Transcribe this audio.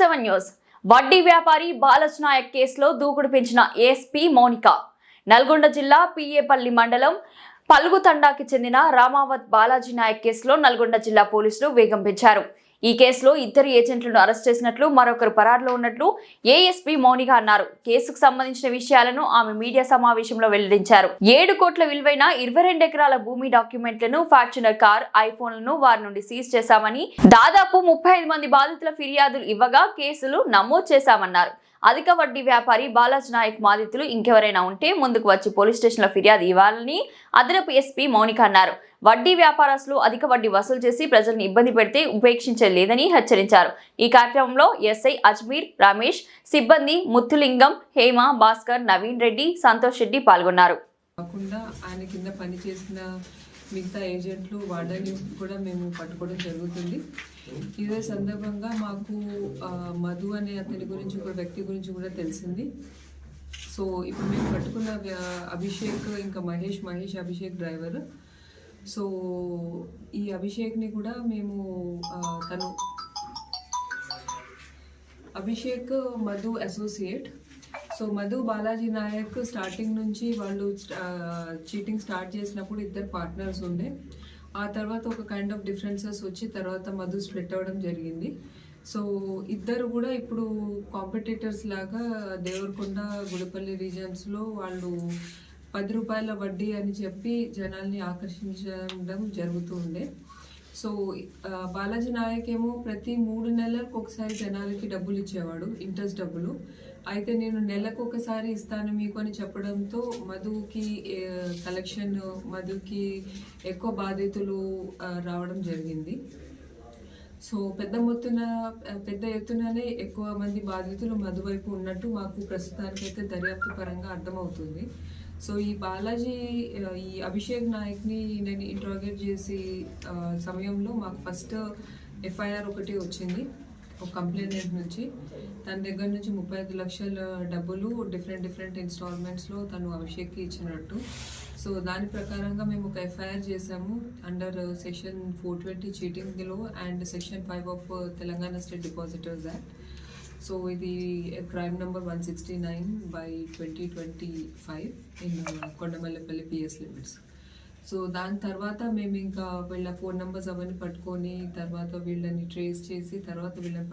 Seven news. వడ్డీ వ్యాపారి బాలచ్ నాయక్ కేసులో దూకుడు పెంచిన ఏఎస్పీ మౌనిక. నల్గొండ జిల్లా పిఏపల్లి మండలం పల్గు తండాకి చెందిన రామావత్ బాలాజీ నాయక్ కేసులో నల్గొండ జిల్లా పోలీసులు వేగం పెంచారు. ఈ కేసులో ఇద్దరు ఏజెంట్లను అరెస్ట్ చేసినట్లు మరొకరు పరారులో ఉన్నట్లు ఏఎస్పీ మౌనిక అన్నారు. కేసుకు సంబంధించిన విషయాలను ఆమె మీడియా సమావేశంలో వెల్లడించారు. ఏడు కోట్ల విలువైన ఇరవై రెండు ఎకరాల భూమి డాక్యుమెంట్లను ఫార్చునర్ కార్ ఐఫోన్లను వారి నుండి సీజ్ చేశామని దాదాపు ముప్పై ఐదు మంది బాధితుల ఫిర్యాదులు ఇవ్వగా కేసులు నమోదు చేశామన్నారు. అధిక వడ్డీ వ్యాపారి బాలాజీ నాయక్ బాధితులు ఇంకెవరైనా ఉంటే ముందుకు వచ్చి పోలీస్ స్టేషన్లో ఫిర్యాదు ఇవ్వాలని అదనపు ఎస్పీ మౌనిక అన్నారు. వడ్డీ వ్యాపారస్తులు అధిక వడ్డీ వసూలు చేసి ప్రజలను ఇబ్బంది పెడితే ఉపేక్షించలేదని హెచ్చరించారు. ఈ కార్యక్రమంలో ఎస్ఐ అజ్మీర్ రమేష్ సిబ్బంది ముత్తులింగం హేమ భాస్కర్ నవీన్ రెడ్డి సంతోష్ రెడ్డి పాల్గొన్నారు. కాకుండా ఆయన కింద పనిచేసిన మిగతా ఏజెంట్లు వాళ్ళని కూడా మేము పట్టుకోవడం జరుగుతుంది. ఇదే సందర్భంగా మాకు మధు అనే అతని గురించి ఒక వ్యక్తి గురించి కూడా తెలిసింది. సో ఇప్పుడు మేము పట్టుకున్న అభిషేక్ ఇంకా మహేష్ మహేష్ అభిషేక్ డ్రైవర్. సో ఈ అభిషేక్ని కూడా మేము తను Abhishek Madhu associate. So Madhu Balaji Naik starting నుంచి వాళ్ళు చీటింగ్ స్టార్ట్ చేసినప్పుడు ఇద్దరు పార్ట్నర్స్ ఉండే. ఆ తర్వాత ఒక కైండ్ ఆఫ్ డిఫరెన్సెస్ వచ్చి తర్వాత మధు స్ప్లిట్ అవ్వడం జరిగింది. సో ఇద్దరు కూడా ఇప్పుడు కాంపిటేటర్స్ లాగా దేవరకొండ గుడిపల్లి రీజన్స్లో వాళ్ళు పది రూపాయల వడ్డీ అని చెప్పి జనాల్ని ఆకర్షించడం జరుగుతూ ఉండే. సో బాలాజీ నాయక్ ఏమో ప్రతి మూడు నెలలకు ఒకసారి జనాలకి డబ్బులు ఇచ్చేవాడు ఇంట్రెస్ట్ డబ్బులు. అయితే నేను నెలకు ఒకసారి ఇస్తాను మీకు అని చెప్పడంతో మధుకి కలెక్షన్ మధుకి ఎక్కువ బాధితులు రావడం జరిగింది. సో పెద్ద మొత్తున పెద్ద ఎత్తుననే ఎక్కువ మంది బాధితులు మధువైపు ఉన్నట్టు మాకు ప్రస్తుతానికైతే దర్యాప్తు పరంగా అర్థమవుతుంది. సో ఈ బాలాజీ ఈ అభిషేక్ నాయక్ని నేను ఇంట్రాగేట్ చేసే సమయంలో మాకు ఫస్ట్ ఎఫ్ఐఆర్ ఒకటి వచ్చింది ఒక కంప్లైంట్ నుంచి. తన దగ్గర నుంచి ముప్పై ఐదు లక్షల డబ్బులు డిఫరెంట్ డిఫరెంట్ ఇన్స్టాల్మెంట్స్లో తను అభిషేక్కి ఇచ్చినట్టు. సో దాని ప్రకారంగా మేము ఒక ఎఫ్ఐఆర్ చేసాము under section four twenty చీటింగ్లో and section five of Telangana state depositors act so ఇది crime number one sixty nine by twenty twenty five in Kondamallapalli PS limits so దాని తర్వాత మేము ఇంకా వీళ్ళ ఫోన్ నెంబర్స్ అవన్నీ పట్టుకొని తర్వాత వీళ్ళని ట్రేస్ చేసి తర్వాత వీళ్ళని పట్టుకొని